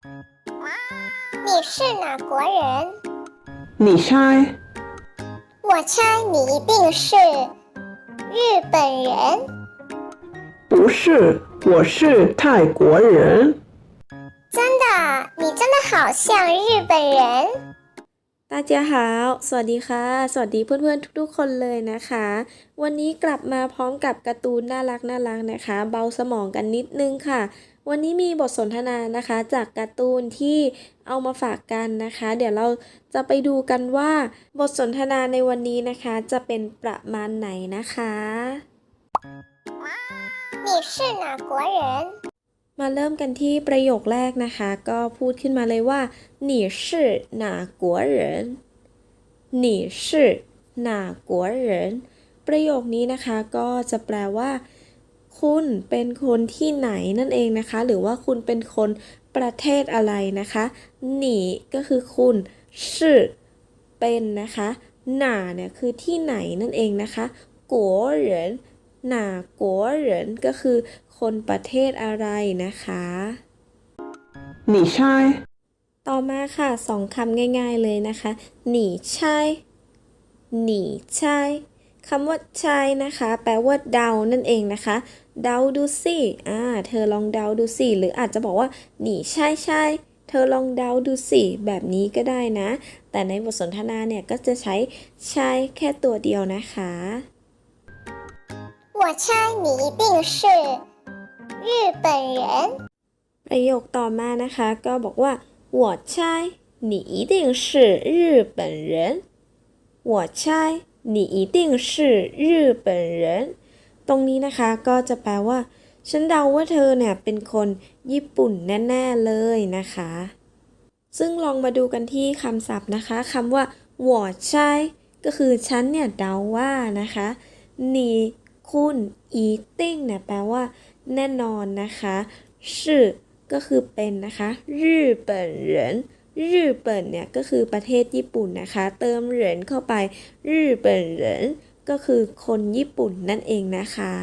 你是哪国人？你猜？我猜你一定是日本人。不是，我是泰国人。真的，你真的好像日本人。大家好สวัสดีค่ะ สวัสดีเพื่อนๆทุกๆคนเลยนะคะ วันนี้กลับมาพร้อมกับการ์ตูนน่ารักน่ารักนะคะ เบาสมองกันนิดนึงค่ะ วันนี้มีบทสนทนานะคะ จากการ์ตูนที่เอามาฝากกันนะคะ เดี๋ยวเราจะไปดูกันว่า บทสนทนาในวันนี้นะคะ จะเป็นประมาณไหนนะคะ 你是哪国人？ มาเริ่มกันที่ประโยคแรกนะคะ ก็พูดขึ้นมาเลยว่า你是哪国人你是哪国人ประโยคนี้นะคะก็จะแปลว่า คุณเป็นคนที่ไหนนั่นเองนะคะ หรือว่าคุณเป็นคนประเทศอะไรนะคะหนีก็คือคุณชื่อเป็นนะคะหนาเนี่ยคือที่ไหนนั่นเองนะคะกัวเหรินหนากัวเหรินก็คือคนประเทศอะไรนะคะ你猜？ต่อมาค่ะสองคำง่าย ๆเลยนะคะหนีใช่หนีใช่คำว่าใช่นะคะ แปลว่าเดานั่นเองนะคะ เดาดูสิอ่าเธอลองเดาดูสิหรืออาจจะบอกว่าหนีใช่ใช่เธอลองเดาดูสิแบบนี้ก็ได้นะ แต่ในบทสนทนาเนี่ยก็จะใช้ใช่แค่ตัวเดียวนะคะ 我猜你一定是日本人。 ประโยคต่อมานะคะ ก็บอกว่า我猜你一定是日本人我猜你一定是日本人 ตรงนี้นะคะก็จะแปลว่า ฉันเดาว่าเธอเนี่ยเป็นคนญี่ปุ่นแน่ ๆเลยนะคะ ซึ่งลองมาดูกันที่คำศัพท์นะคะคำว่าหวอดใช่ก็คือฉันเนี่ยเดาว่านะคะนี่คุณอีติ้งเนี่ยแปลว่า แน่นอนนะคะชื่อก็คือเป็นนะคะญี่ปุ่นเหรนญี่ปุ่นเนี่ยก็คือประเทศญี่ปุ่นนะคะ เติมเหรนเข้าไปญี่ปุ่นเหรน ก็คือคนญี่ปุ่นนั่นเองนะคะ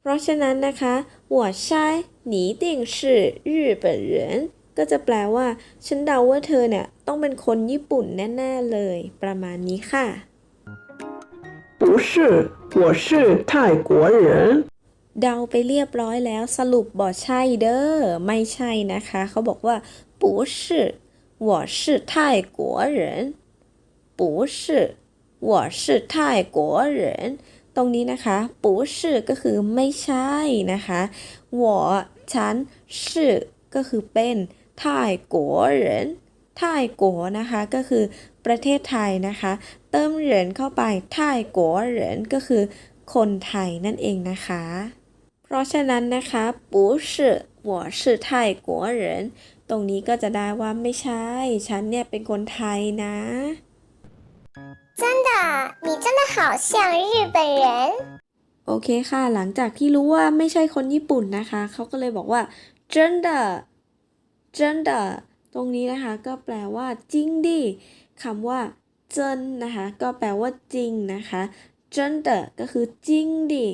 เพราะฉะนั้นนะคะ我猜你一定是日本人ก็จะแปลว่า ฉันเดาว่าเธอเนี่ยต้องเป็นคนญี่ปุ่นแน่ๆเลย ประมาณนี้ค่ะ 不是，我是泰国人。 เดาไปเรียบร้อยแล้วสรุปบอกใช่เด้อไม่ใช่นะคะ เขาบอกว่า不是我是泰国人不是 我是泰国人ตรงนี้นะคะ不是ก็คือไม่ใช่นะคะ我ฉัน是ก็คือเป็น泰国人泰国นะคะก็คือประเทศไทยนะคะ เติมเหรินเข้าไป泰国人ก็คือคนไทยนั่นเองนะคะ เพราะฉะนั้นนะคะ不是我是泰国人ตรงนี้ก็จะได้ว่าไม่ใช่ ฉันเนี่ยเป็นคนไทยนะ 真的，你真的好像日本人。 โอเคค่ะ หลังจากที่รู้ว่าไม่ใช่คนญี่ปุ่นนะคะ เขาก็เลยบอกว่า真的真的ตรงนี้นะคะ ก็แปลว่าจริงดิคำว่าเจินนะคะ ก็แปลว่าจริงนะคะ真的ก็คือจริงดิ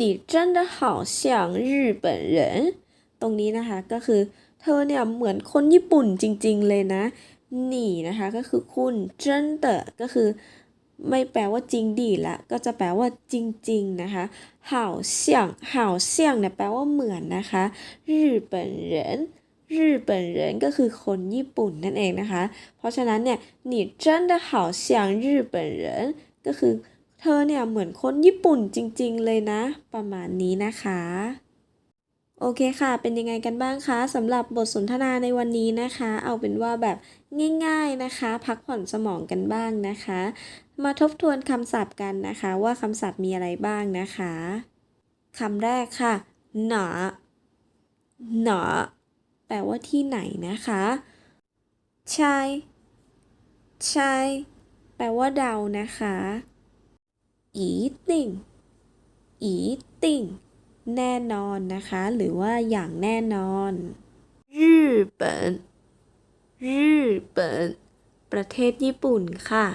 你真的好像日本人ตรงนี้นะคะ ก็คือ เธอเนี่ยเหมือนคนญี่ปุ่นจริงๆเลยนะ หนีนะคะ ก็คือคุณเจนเตอก็คือ ไม่แปลว่าจริงดีละ ก็จะแปลว่าจริงๆนะคะ好像好像เนี่ยแปลว่าเหมือนนะคะ日本人日本人ก็คือคนญี่ปุ่นนั่นเองนะคะ เพราะฉะนั้นเนี่ย你真的好像日本人ก็คือ เธอเนี่ยเหมือนคนญี่ปุ่นจริงๆเลยนะ ประมาณนี้นะคะ โอเคค่ะ เป็นยังไงกันบ้างคะสำหรับบทสนทนาในวันนี้นะคะ เอาเป็นว่าแบบง่ายๆนะคะ พักผ่อนสมองกันบ้างนะคะ มาทบทวนคำศัพท์กันนะคะ ว่าคำศัพท์มีอะไรบ้างนะคะคำแรกค่ะ หนาหนาแปลว่าที่ไหนนะคะช่ใช่แปลว่าเดานะคะอีติ่งอีติ่ง แน่นอนนะคะ หรือว่าอย่างแน่นอน日本日本ประเทศญี่ปุ่นค่ะ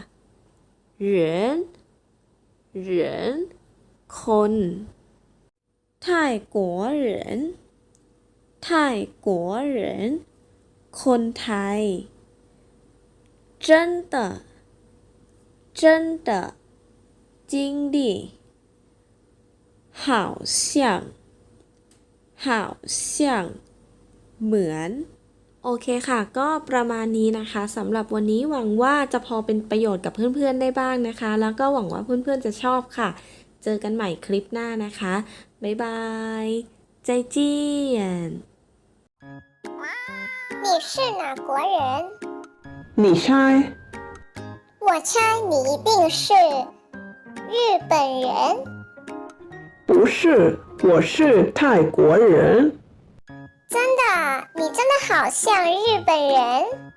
人人คน泰国人泰国人 คนไทย真的真的经历 好像好像เหมือน โอเคค่ะ ก็ประมาณนี้นะคะสำหรับวันนี้หวังว่าจะพอเป็นประโยชน์กับเพื่อนๆได้บ้างนะคะ แล้วก็หวังว่าเพื่อนๆจะชอบค่ะ เจอกันใหม่คลิปหน้านะคะ บ๊ายบายใจเจียน 你是哪国人？你猜我猜你一定是日本人。 不是？我是泰国人。真的，你真的好像日本人。